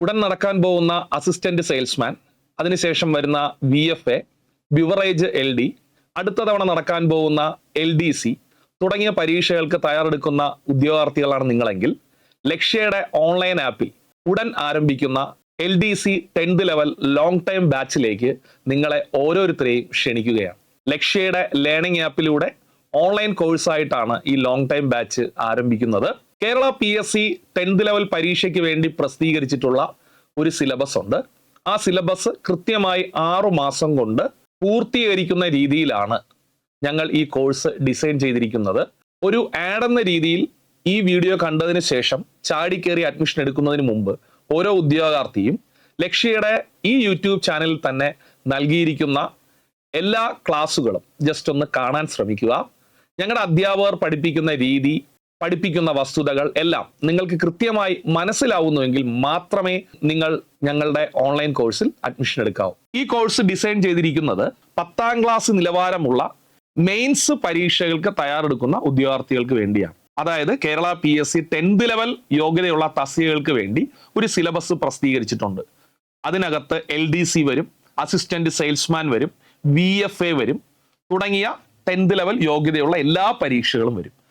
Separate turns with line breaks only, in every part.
ഉടൻ നടക്കാൻ പോകുന്ന അസിസ്റ്റന്റ് സെയിൽസ്മാൻ അതിനുശേഷം വരുന്ന V F A beverage L D അടുത്ത തവണ നടക്കാൻ പോകുന്ന എൽ ഡി സി തുടങ്ങിയ പരീക്ഷകൾക്ക് തയ്യാറെടുക്കുന്ന ഉദ്യോഗാർത്ഥികളാണ് നിങ്ങളെങ്കിൽ ലക്ഷ്യയുടെ ഓൺലൈൻ ആപ്പിൽ ഉടൻ ആരംഭിക്കുന്ന L D C tenth level long time ബാച്ചിലേക്ക് നിങ്ങളെ ഓരോരുത്തരെയും ക്ഷണിക്കുകയാണ്. ലക്ഷ്യയുടെ ലേണിംഗ് ആപ്പിലൂടെ ഓൺലൈൻ കോഴ്സായിട്ടാണ് ഈ ലോങ് ടൈം ബാച്ച് ആരംഭിക്കുന്നത്. Kerala P S C tenth level പരീക്ഷയ്ക്ക് വേണ്ടി പ്രസിദ്ധീകരിച്ചിട്ടുള്ള ഒരു സിലബസ് ഉണ്ട്. ആ സിലബസ് കൃത്യമായി ആറു മാസം കൊണ്ട് പൂർത്തീകരിക്കുന്ന രീതിയിലാണ് ഞങ്ങൾ ഈ കോഴ്സ് ഡിസൈൻ ചെയ്തിരിക്കുന്നത്. ഒരു ആഡ് എന്ന രീതിയിൽ ഈ വീഡിയോ കണ്ടതിന് ശേഷം ചാടി കയറി അഡ്മിഷൻ എടുക്കുന്നതിന് മുമ്പ് ഓരോ ഉദ്യോഗാർത്ഥിയും ലക്ഷ്യയുടെ ഈ യൂട്യൂബ് ചാനലിൽ തന്നെ നൽകിയിരിക്കുന്ന എല്ലാ ക്ലാസ്സുകളും ജസ്റ്റ് ഒന്ന് കാണാൻ ശ്രമിക്കുക. ഞങ്ങളുടെ അധ്യാപകർ പഠിപ്പിക്കുന്ന രീതി പഠിപ്പിക്കുന്ന വസ്തുതകൾ എല്ലാം നിങ്ങൾക്ക് കൃത്യമായി മനസ്സിലാവുന്നുവെങ്കിൽ മാത്രമേ നിങ്ങൾ ഞങ്ങളുടെ ഓൺലൈൻ കോഴ്സിൽ അഡ്മിഷൻ എടുക്കാവൂ. ഈ കോഴ്സ് ഡിസൈൻ ചെയ്തിരിക്കുന്നത് പത്താം ക്ലാസ് നിലവാരമുള്ള മെയിൻസ് പരീക്ഷകൾക്ക് തയ്യാറെടുക്കുന്ന ഉദ്യോഗാർത്ഥികൾക്ക് വേണ്ടിയാണ്. അതായത് Kerala P S C tenth level യോഗ്യതയുള്ള തസ്തികകൾക്ക് വേണ്ടി ഒരു സിലബസ് പ്രസിദ്ധീകരിച്ചിട്ടുണ്ട്. അതിനകത്ത് എൽ ഡി സി വരും അസിസ്റ്റന്റ് സെയിൽസ്മാൻ വരും വി എഫ് എ വരും തുടങ്ങിയ ടെൻത്ത് ലെവൽ യോഗ്യതയുള്ള എല്ലാ പരീക്ഷകളും വരും.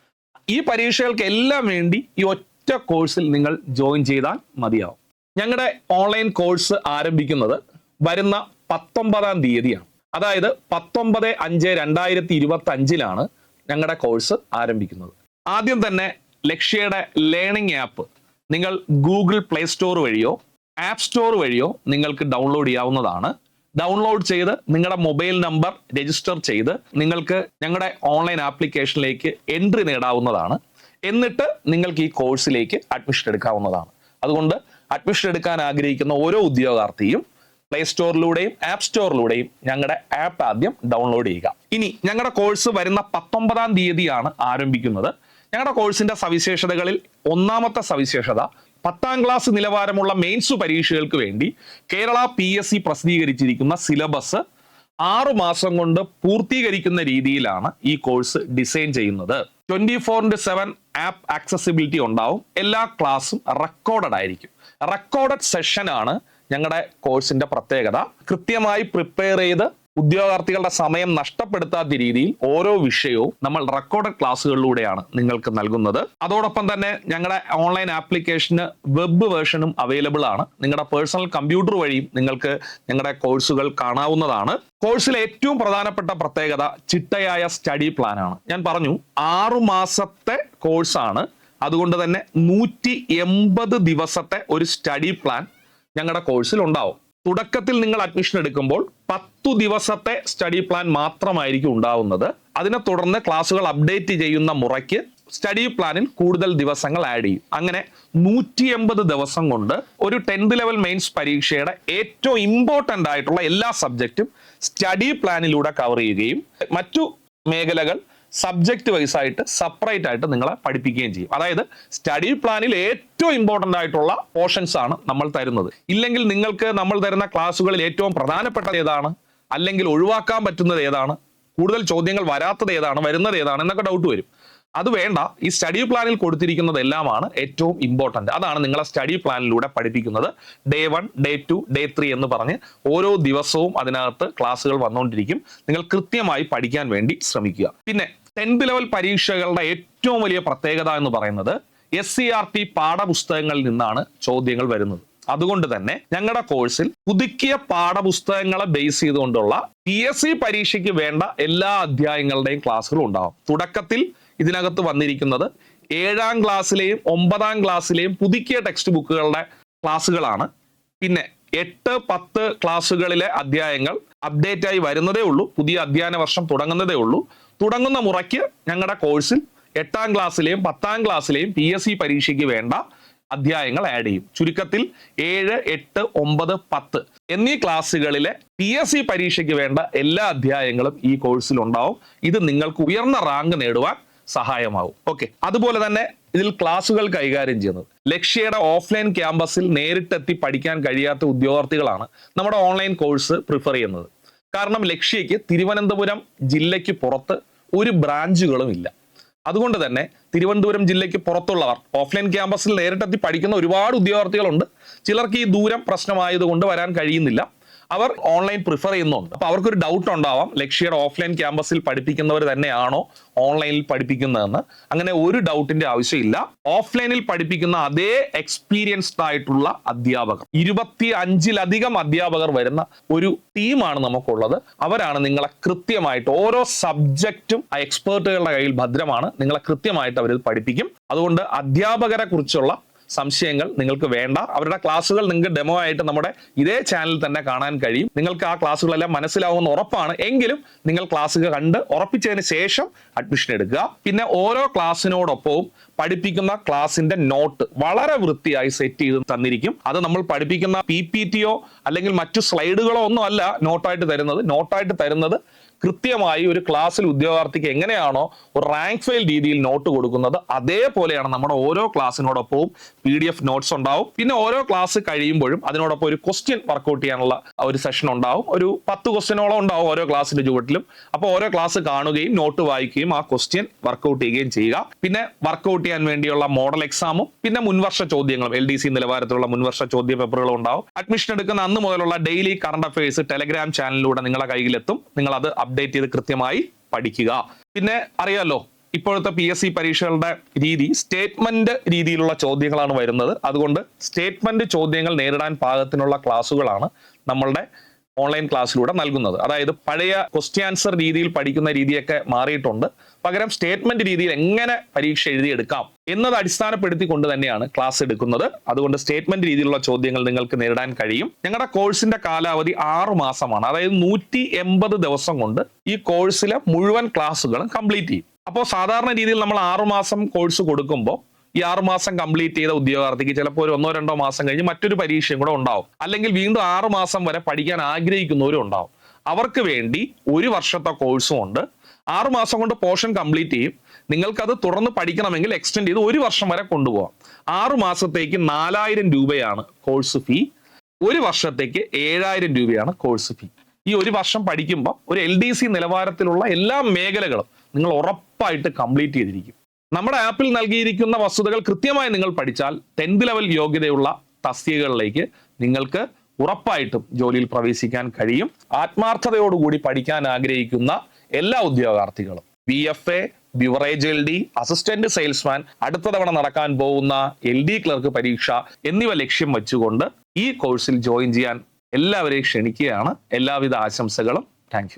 ഈ പരീക്ഷകൾക്കെല്ലാം വേണ്ടി ഈ ഒറ്റ കോഴ്സിൽ നിങ്ങൾ ജോയിൻ ചെയ്താൽ മതിയാവും. ഞങ്ങളുടെ ഓൺലൈൻ കോഴ്സ് ആരംഭിക്കുന്നത് വരുന്ന പത്തൊമ്പതാം തീയതിയാണ്. അതായത് പത്തൊമ്പത് അഞ്ച് രണ്ടായിരത്തി ഇരുപത്തി അഞ്ചിലാണ് ഞങ്ങളുടെ കോഴ്സ് ആരംഭിക്കുന്നത്. ആദ്യം തന്നെ ലക്ഷ്യയുടെ ലേണിംഗ് ആപ്പ് നിങ്ങൾ ഗൂഗിൾ പ്ലേ സ്റ്റോർ വഴിയോ ആപ്പ് സ്റ്റോർ വഴിയോ നിങ്ങൾക്ക് ഡൗൺലോഡ് ചെയ്യാവുന്നതാണ്. ഡൗൺലോഡ് ചെയ്ത് നിങ്ങളുടെ മൊബൈൽ നമ്പർ രജിസ്റ്റർ ചെയ്ത് നിങ്ങൾക്ക് ഞങ്ങളുടെ ഓൺലൈൻ ആപ്ലിക്കേഷനിലേക്ക് എൻട്രി നേടാവുന്നതാണ്. എന്നിട്ട് നിങ്ങൾക്ക് ഈ കോഴ്സിലേക്ക് അഡ്മിഷൻ എടുക്കാവുന്നതാണ്. അതുകൊണ്ട് അഡ്മിഷൻ എടുക്കാൻ ആഗ്രഹിക്കുന്ന ഓരോ ഉദ്യോഗാർത്ഥിയും പ്ലേ സ്റ്റോറിലൂടെയും ആപ്പ് സ്റ്റോറിലൂടെയും ഞങ്ങളുടെ ആപ്പ് ആദ്യം ഡൗൺലോഡ് ചെയ്യുക. ഇനി ഞങ്ങളുടെ കോഴ്സ് വരുന്ന പത്തൊമ്പതാം തീയതിയാണ് ആരംഭിക്കുന്നത്. ഞങ്ങളുടെ കോഴ്സിന്റെ സവിശേഷതകളിൽ ഒന്നാമത്തെ സവിശേഷത പത്താം ക്ലാസ് നിലവാരമുള്ള മെയിൻസ് പരീക്ഷകൾക്ക് വേണ്ടി കേരള പി എസ് സി പ്രസിദ്ധീകരിച്ചിരിക്കുന്ന സിലബസ് ആറു മാസം കൊണ്ട് പൂർത്തീകരിക്കുന്ന രീതിയിലാണ് ഈ കോഴ്സ് ഡിസൈൻ ചെയ്യുന്നത്. Twenty four into seven app accessibility ഉണ്ടാവും. എല്ലാ ക്ലാസ്സും റെക്കോർഡഡ് ആയിരിക്കും. റെക്കോർഡഡ് സെഷൻ ആണ് ഞങ്ങളുടെ കോഴ്സിന്റെ പ്രത്യേകത. കൃത്യമായി പ്രിപ്പയർ ചെയ്ത് ഉദ്യോഗാർത്ഥികളുടെ സമയം നഷ്ടപ്പെടുത്താത്ത രീതിയിൽ ഓരോ വിഷയവും നമ്മൾ റെക്കോർഡഡ് ക്ലാസ്സുകളിലൂടെയാണ് നിങ്ങൾക്ക് നൽകുന്നത്. അതോടൊപ്പം തന്നെ ഞങ്ങളുടെ ഓൺലൈൻ ആപ്ലിക്കേഷന് വെബ് വേർഷനും അവൈലബിൾ ആണ്. നിങ്ങളുടെ പേഴ്സണൽ കമ്പ്യൂട്ടർ വഴിയും നിങ്ങൾക്ക് ഞങ്ങളുടെ കോഴ്സുകൾ കാണാവുന്നതാണ്. കോഴ്സിലെ ഏറ്റവും പ്രധാനപ്പെട്ട പ്രത്യേകത ചിട്ടയായ സ്റ്റഡി പ്ലാൻ ആണ്. ഞാൻ പറഞ്ഞു ആറു മാസത്തെ കോഴ്സാണ് അതുകൊണ്ട് തന്നെ നൂറ്റി എൺപത് ദിവസത്തെ ഒരു സ്റ്റഡി പ്ലാൻ ഞങ്ങളുടെ കോഴ്സിൽ ഉണ്ടാവും. തുടക്കത്തിൽ നിങ്ങൾ അഡ്മിഷൻ എടുക്കുമ്പോൾ പത്തു ദിവസത്തെ സ്റ്റഡി പ്ലാൻ മാത്രമായിരിക്കും ഉണ്ടാവുന്നത്. അതിനെ തുടർന്ന് ക്ലാസ്സുകൾ അപ്ഡേറ്റ് ചെയ്യുന്ന മുറയ്ക്ക് സ്റ്റഡി പ്ലാനിൽ കൂടുതൽ ദിവസങ്ങൾ ആഡ് ചെയ്യും. അങ്ങനെ നൂറ്റി എൺപത് ദിവസം കൊണ്ട് ഒരു ടെൻത്ത് ലെവൽ മെയിൻസ് പരീക്ഷയുടെ ഏറ്റവും ഇമ്പോർട്ടന്റ് ആയിട്ടുള്ള എല്ലാ സബ്ജക്റ്റും സ്റ്റഡി പ്ലാനിലൂടെ കവർ ചെയ്യുകയും മറ്റു മേഖലകൾ സബ്ജക്റ്റ് വൈസ് ആയിട്ട് സെപ്പറേറ്റ് ആയിട്ട് നിങ്ങളെ പഠിപ്പിക്കുകയും ചെയ്യും. അതായത് സ്റ്റഡി പ്ലാനിൽ ഏറ്റവും ഇമ്പോർട്ടന്റ് ആയിട്ടുള്ള പോർഷൻസ് ആണ് നമ്മൾ തരുന്നത്. ഇല്ലെങ്കിൽ നിങ്ങൾക്ക് നമ്മൾ തരുന്ന ക്ലാസ്സുകളിൽ ഏറ്റവും പ്രധാനപ്പെട്ടത് ഏതാണ്? അല്ലെങ്കിൽ ഒഴിവാക്കാൻ പറ്റുന്നത് ഏതാണ്? കൂടുതൽ ചോദ്യങ്ങൾ വരാത്തത് ഏതാണ്? വരുന്നത് ഏതാണ്? എന്നൊക്കെ ഡൗട്ട് വരും. അത് വേണ്ട. ഈ സ്റ്റഡി പ്ലാനിൽ കൊടുത്തിരിക്കുന്നത് എല്ലാമാണ് ഏറ്റവും ഇമ്പോർട്ടന്റ് അതാണ് നിങ്ങളെ സ്റ്റഡി പ്ലാനിലൂടെ പഠിപ്പിക്കുന്നത്. Day one day two day three എന്ന് പറഞ്ഞ് ഓരോ ദിവസവും അതിനകത്ത് ക്ലാസ്സുകൾ വന്നുകൊണ്ടിരിക്കും നിങ്ങൾ കൃത്യമായി പഠിക്കാൻ വേണ്ടി ശ്രമിക്കുക. പിന്നെ ടെൻത്ത് ലെവൽ പരീക്ഷകളുടെ ഏറ്റവും വലിയ പ്രത്യേകത എന്ന് പറയുന്നത് എസ് സി ആർ ടി പാഠപുസ്തകങ്ങളിൽ നിന്നാണ് ചോദ്യങ്ങൾ വരുന്നത്. അതുകൊണ്ട് തന്നെ ഞങ്ങളുടെ കോഴ്സിൽ പുതുക്കിയ പാഠപുസ്തകങ്ങളെ ബേസ് ചെയ്തുകൊണ്ടുള്ള പി എസ് സി പരീക്ഷയ്ക്ക് വേണ്ട എല്ലാ അധ്യായങ്ങളുടെയും ക്ലാസ്സുകളും ഉണ്ടാകും തുടക്കത്തിൽ ഇതിനകത്ത് വന്നിരിക്കുന്നത് ഏഴാം ക്ലാസ്സിലെയും ഒമ്പതാം ക്ലാസ്സിലെയും പുതുക്കിയ ടെക്സ്റ്റ് ബുക്കുകളുടെ ക്ലാസ്സുകളാണ് പിന്നെ എട്ട് പത്ത് ക്ലാസ്സുകളിലെ അധ്യായങ്ങൾ അപ്ഡേറ്റ് ആയി വരുന്നതേ ഉള്ളൂ. പുതിയ അധ്യയന വർഷം തുടങ്ങുന്നതേ ഉള്ളൂ. തുടങ്ങുന്ന മുറയ്ക്ക് ഞങ്ങളുടെ കോഴ്സിൽ എട്ടാം ക്ലാസ്സിലെയും പത്താം ക്ലാസ്സിലെയും പി എസ് സി പരീക്ഷയ്ക്ക് വേണ്ട അധ്യായങ്ങൾ ആഡ് ചെയ്യും. ചുരുക്കത്തിൽ ഏഴ് എട്ട് ഒമ്പത് പത്ത് എന്നീ ക്ലാസ്സുകളിലെ പി എസ് സി പരീക്ഷയ്ക്ക് വേണ്ട എല്ലാ അധ്യായങ്ങളും ഈ കോഴ്സിൽ ഉണ്ടാവും. ഇത് നിങ്ങൾക്ക് ഉയർന്ന റാങ്ക് നേടുവാൻ സഹായമാവും. ഓക്കെ അതുപോലെ തന്നെ ഇതിൽ ക്ലാസ്സുകൾ കൈകാര്യം ചെയ്യുന്നത്. ലക്ഷ്യയുടെ ഓഫ്ലൈൻ ക്യാമ്പസിൽ നേരിട്ടെത്തി പഠിക്കാൻ കഴിയാത്ത ഉദ്യോഗാർത്ഥികളാണ് നമ്മുടെ ഓൺലൈൻ കോഴ്സ് പ്രിഫർ ചെയ്യുന്നത്. കാരണം ലക്ഷ്യയ്ക്ക് തിരുവനന്തപുരം ജില്ലയ്ക്ക് പുറത്ത് ഒരു ബ്രാഞ്ചുകളും ഇല്ല. അതുകൊണ്ട് തന്നെ തിരുവനന്തപുരം ജില്ലയ്ക്ക് പുറത്തുള്ളവർ ഓഫ്ലൈൻ ക്യാമ്പസിൽ നേരിട്ടെത്തി പഠിക്കുന്ന ഒരുപാട് ഉദ്യോഗാർത്ഥികളുണ്ട്. ചിലർക്ക് ഈ ദൂരം പ്രശ്നമായതുകൊണ്ട് വരാൻ കഴിയുന്നില്ല. അവർ ഓൺലൈൻ പ്രിഫർ ചെയ്യുന്നുണ്ട്. അപ്പൊ അവർക്കൊരു ഡൗട്ട് ഉണ്ടാവാം ലക്ഷ്യയുടെ ഓഫ്ലൈൻ ക്യാമ്പസിൽ പഠിപ്പിക്കുന്നവർ തന്നെയാണോ ഓൺലൈനിൽ പഠിപ്പിക്കുന്നതെന്ന്. അങ്ങനെ ഒരു ഡൗട്ടിന്റെ ആവശ്യമില്ല. ഓഫ്ലൈനിൽ പഠിപ്പിക്കുന്ന അതേ എക്സ്പീരിയൻസ്ഡ് ആയിട്ടുള്ള അധ്യാപകർ ഇരുപത്തി അഞ്ചിലധികം അധ്യാപകർ വരുന്ന ഒരു ടീമാണ് നമുക്കുള്ളത്. അവരാണ് നിങ്ങളെ കൃത്യമായിട്ട് ഓരോ സബ്ജക്റ്റും ആ എക്സ്പേർട്ടുകളുടെ കയ്യിൽ ഭദ്രമാണ്. നിങ്ങളെ കൃത്യമായിട്ട് അവർ പഠിപ്പിക്കും. അതുകൊണ്ട് അധ്യാപകരെ കുറിച്ചുള്ള സംശയങ്ങൾ നിങ്ങൾക്ക് വേണ്ട. അവരുടെ ക്ലാസ്സുകൾ നിങ്ങൾക്ക് ഡെമോ ആയിട്ട് നമ്മുടെ ഇതേ ചാനലിൽ തന്നെ കാണാൻ കഴിയും. നിങ്ങൾക്ക് ആ ക്ലാസ്സുകളെല്ലാം മനസ്സിലാവുമെന്ന് ഉറപ്പാണ്. എങ്കിലും നിങ്ങൾ ക്ലാസ്സുകൾ കണ്ട് ഉറപ്പിച്ചതിന് ശേഷം അഡ്മിഷൻ എടുക്കുക. പിന്നെ ഓരോ ക്ലാസ്സിനോടൊപ്പവും പഠിപ്പിക്കുന്ന ക്ലാസിന്റെ നോട്ട് വളരെ വൃത്തിയായി സെറ്റ് ചെയ്ത് തന്നിരിക്കും. അത് നമ്മൾ പഠിപ്പിക്കുന്ന പി പി ടിയോ അല്ലെങ്കിൽ മറ്റു സ്ലൈഡുകളോ ഒന്നും അല്ല നോട്ടായിട്ട് തരുന്നത്. നോട്ടായിട്ട് തരുന്നത് കൃത്യമായി ഒരു ക്ലാസ്സിൽ ഉദ്യോഗാർത്ഥിക്ക് എങ്ങനെയാണോ ഒരു റാങ്ക് ഫെയിൽ രീതിയിൽ നോട്ട് കൊടുക്കുന്നത് അതേപോലെയാണ് നമ്മുടെ ഓരോ ക്ലാസ്സിനോടൊപ്പവും പി ഡി എഫ് നോട്ട്സ് ഉണ്ടാവും. പിന്നെ ഓരോ ക്ലാസ് കഴിയുമ്പോഴും അതിനോടൊപ്പം ഒരു ക്വസ്റ്റ്യൻ വർക്കൗട്ട് ചെയ്യാനുള്ള ഒരു സെഷൻ ഉണ്ടാവും. ഒരു പത്ത് ക്വസ്റ്റ്യനോളം ഉണ്ടാവും ഓരോ ക്ലാസ്സിന്റെ ചുവട്ടിലും. അപ്പോൾ ഓരോ ക്ലാസ് കാണുകയും നോട്ട് വായിക്കുകയും ആ ക്വസ്റ്റ്യൻ വർക്കൗട്ട് ചെയ്യുകയും ചെയ്യുക. പിന്നെ വർക്കൗട്ട് ചെയ്യാൻ വേണ്ടിയുള്ള മോഡൽ എക്സാമും പിന്നെ മുൻവർഷ ചോദ്യങ്ങളും എൽ ഡി സി നിലവാരത്തിലുള്ള മുൻവർഷ ചോദ്യ പേപ്പറുകളും ഉണ്ടാവും. അഡ്മിഷൻ എടുക്കുന്ന അന്ന് മുതലുള്ള ഡെയിലി കറണ്ട് അഫയേഴ്സ് ടെലഗ്രാം ചാനലിലൂടെ നിങ്ങളുടെ കയ്യിലെത്തും. നിങ്ങൾ അത് അപ്ഡേറ്റ് ചെയ്ത് കൃത്യമായി പഠിക്കുക. പിന്നെ അറിയാലോ ഇപ്പോഴത്തെ പി എസ് സി പരീക്ഷകളുടെ രീതി സ്റ്റേറ്റ്മെന്റ് രീതിയിലുള്ള ചോദ്യങ്ങളാണ് വരുന്നത്. അതുകൊണ്ട് സ്റ്റേറ്റ്മെന്റ് ചോദ്യങ്ങൾ നേരിടാൻ പാകത്തിനുള്ള ക്ലാസ്സുകളാണ് നമ്മളുടെ ഓൺലൈൻ ക്ലാസ്സിലൂടെ നൽകുന്നത്. അതായത് പഴയ ക്വസ്റ്റ്യൻ ആൻസർ രീതിയിൽ പഠിക്കുന്ന രീതിയൊക്കെ മാറിയിട്ടുണ്ട്. പകരം സ്റ്റേറ്റ്മെന്റ് രീതിയിൽ എങ്ങനെ പരീക്ഷ എഴുതിയെടുക്കാം എന്നത് അടിസ്ഥാനപ്പെടുത്തിക്കൊണ്ട് തന്നെയാണ് ക്ലാസ് എടുക്കുന്നത്. അതുകൊണ്ട് സ്റ്റേറ്റ്മെന്റ് രീതിയിലുള്ള ചോദ്യങ്ങൾ നിങ്ങൾക്ക് നേരിടാൻ കഴിയും. ഞങ്ങളുടെ കോഴ്സിന്റെ കാലാവധി ആറ് മാസമാണ്. അതായത് നൂറ്റി എൺപത് ദിവസം കൊണ്ട് ഈ കോഴ്സിലെ മുഴുവൻ ക്ലാസ്സുകളും കംപ്ലീറ്റ് ചെയ്യും. അപ്പോൾ സാധാരണ രീതിയിൽ നമ്മൾ ആറുമാസം കോഴ്സ് കൊടുക്കുമ്പോൾ ഈ ആറ് മാസം കംപ്ലീറ്റ് ചെയ്ത ഉദ്യോഗാർത്ഥിക്ക് ചിലപ്പോൾ ഒരു ഒന്നോ രണ്ടോ മാസം കഴിഞ്ഞ് മറ്റൊരു പരീക്ഷയും കൂടെ ഉണ്ടാവും. അല്ലെങ്കിൽ വീണ്ടും ആറ് മാസം വരെ പഠിക്കാൻ ആഗ്രഹിക്കുന്നവരും ഉണ്ടാവും. അവർക്ക് വേണ്ടി ഒരു വർഷത്തെ കോഴ്സും ഉണ്ട്. ആറ് മാസം കൊണ്ട് പോർഷൻ കംപ്ലീറ്റ് ചെയ്യും. നിങ്ങൾക്കത് തുടർന്ന് പഠിക്കണമെങ്കിൽ എക്സ്റ്റെൻഡ് ചെയ്ത് ഒരു വർഷം വരെ കൊണ്ടുപോകാം ആറ് മാസത്തേക്ക് നാലായിരം രൂപയാണ് കോഴ്സ് ഫീ ഒരു വർഷത്തേക്ക് ഏഴായിരം രൂപയാണ് കോഴ്സ് ഫീ ഈ ഒരു വർഷം പഠിക്കുമ്പോൾ ഒരു എൽ ഡി സി നിലവാരത്തിലുള്ള എല്ലാ മേഖലകളും നിങ്ങൾ ഉറപ്പായിട്ട് കംപ്ലീറ്റ് ചെയ്തിരിക്കും. നമ്മുടെ ആപ്പിൽ നൽകിയിരിക്കുന്ന വസ്തുതകൾ കൃത്യമായി നിങ്ങൾ പഠിച്ചാൽ ടെൻത്ത് ലെവൽ യോഗ്യതയുള്ള തസ്തികകളിലേക്ക് നിങ്ങൾക്ക് ഉറപ്പായിട്ടും ജോലിയിൽ പ്രവേശിക്കാൻ കഴിയും. ആത്മാർത്ഥതയോടുകൂടി പഠിക്കാൻ ആഗ്രഹിക്കുന്ന എല്ലാ ഉദ്യോഗാർത്ഥികളും. B F A beverage L D assistant salesman അടുത്ത തവണ നടക്കാൻ പോകുന്ന എൽ ഡി ക്ലർക്ക് പരീക്ഷ എന്നിവ ലക്ഷ്യം വെച്ചുകൊണ്ട് ഈ കോഴ്സിൽ ജോയിൻ ചെയ്യാൻ എല്ലാവരെയും ക്ഷണിക്കുകയാണ്. എല്ലാവിധ ആശംസകളും. താങ്ക്